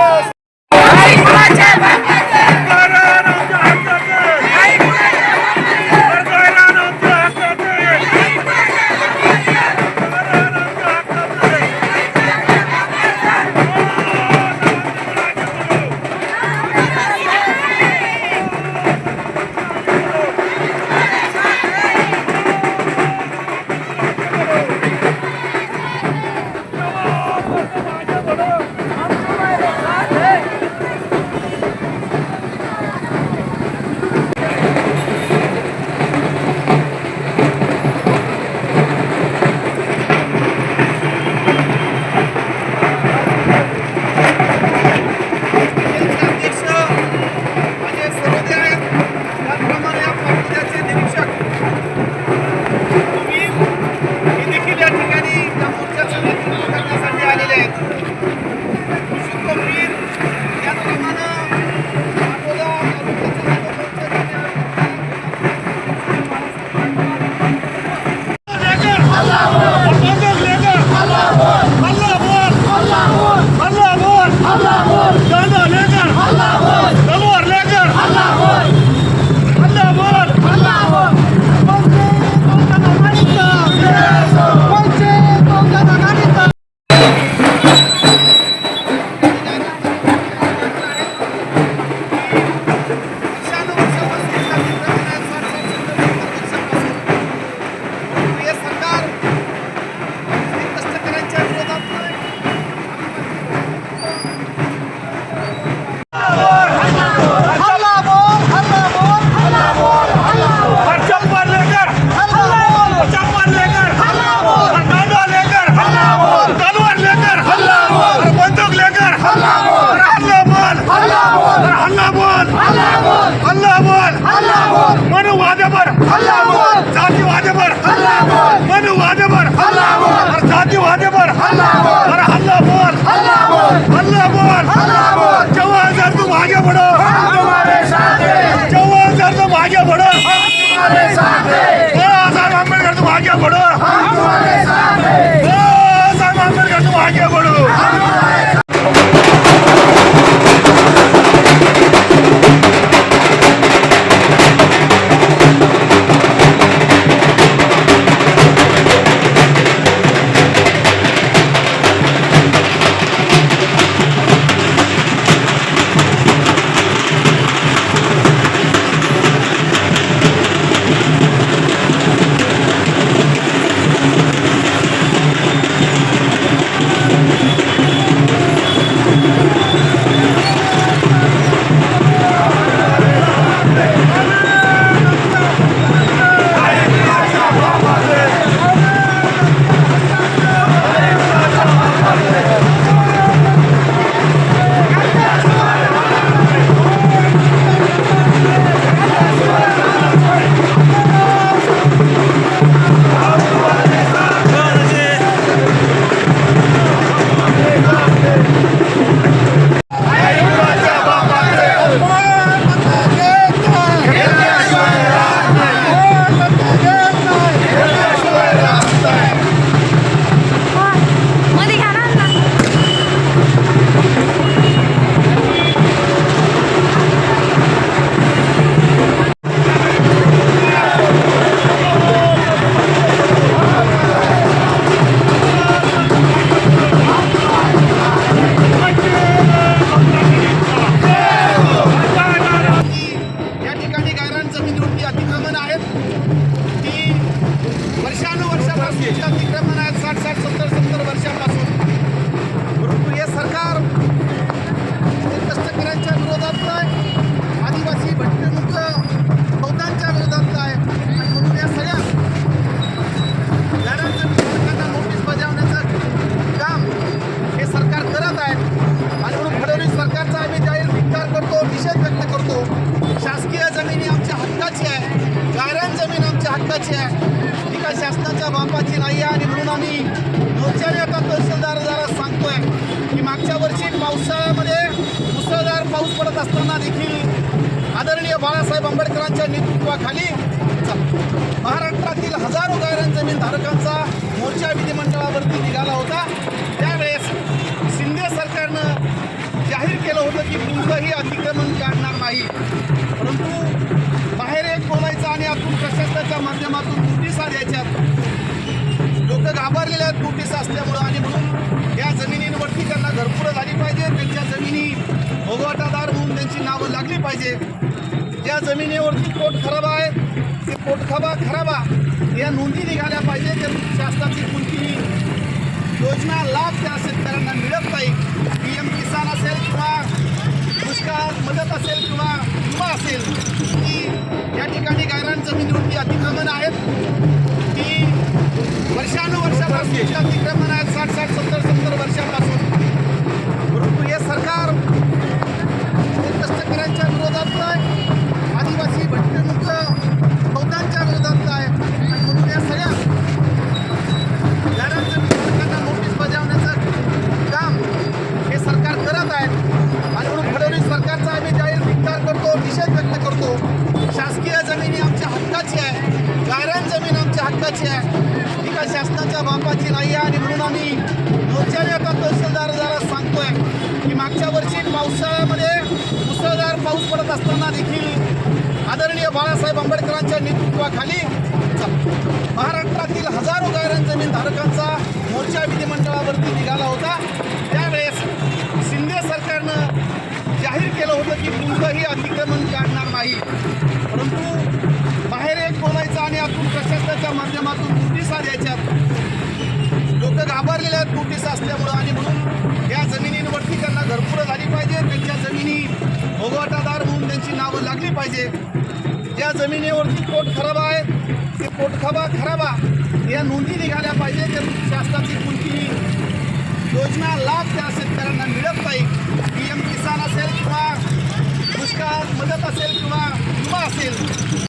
Yes. Ambedkar भाग्य पडत असताना देखील आदरणीय बाळासाहेब आंबेडकरांच्या नेतृत्वाखाली महाराष्ट्रातील हजारो गायरान जमीन धारकांचा मोर्चा विधिमंडळावरती निघाला होता. त्यावेळेस शिंदे सरकारनं जाहीर केलं होतं की कुठलंही अतिक्रमण काढणार नाही. परंतु बाहेर एक बोलायचं आणि आतून प्रशासनाच्या माध्यमातून नोटीसा द्यायच्यात लोक घाबरलेले आहेत नोटीस असल्यामुळं आणि म्हणून या जमिनींवरती त्यांना घरपुरं झाली पाहिजे. त्यांच्या जमिनी भोगवाटादार नावं लागली पाहिजे. ज्या जमिनीवरती पोट खराब आहे. ते पोटखबा खराबा या नोंदी निघाल्या पाहिजे. त्या शासनाची कोणतीही योजना लाभ त्या शेतकऱ्यांना मिळत नाही. पी एम किसान असेल किंवा दुष्काळ मदत असेल किंवा विमा असेल की या ठिकाणी गायरान जमिनीवरती अतिक्रमण आहेत. की वर्षानुवर्षापासून अतिक्रमण आहेत. साठ साठ सत्तर सत्तर वर्षापासून. निषेध व्यक्त करतो. शासकीय जमिनी आमच्या हक्काची आहे. गायरान जमीन आमच्या हक्काची आहे. ही काय शासनाच्या बापाची नाही आहे आणि म्हणून आम्ही मोर्चाने आता तहसीलदाराला सांगतोय की मागच्या वर्षी पावसाळ्यामध्ये मुसळधार पाऊस पडत असताना देखील आदरणीय बाळासाहेब आंबेडकरांच्या नेतृत्वाखाली महाराष्ट्रातील हजारो गायरान जमीन धारकांचा मोर्चा विधिमंडळावरती निघाला होता. की कुठलंही अतिक्रमण काढणार नाही. परंतु बाहेर एक बोलायचं आणि आतून प्रशासनाच्या माध्यमातून नोटिसा द्यायच्यात लोक घाबरलेले आहेत नोटीस असल्यामुळं आणि म्हणून या जमिनींवरती त्यांना घरपुरं झाली पाहिजे. त्यांच्या जमिनी भोगवटादार म्हणून त्यांची नावं लागली पाहिजे. ज्या जमिनीवरती पोट खराब आहे. ते पोटखबा खराबा या नोंदी निघाल्या पाहिजे. त्या शासनाची कोणतीही योजना लाभ त्या शेतकऱ्यांना मिळत नाही. पी एम किसान असेल किंवा सरकार मदत असेल किंवा विमा असेल?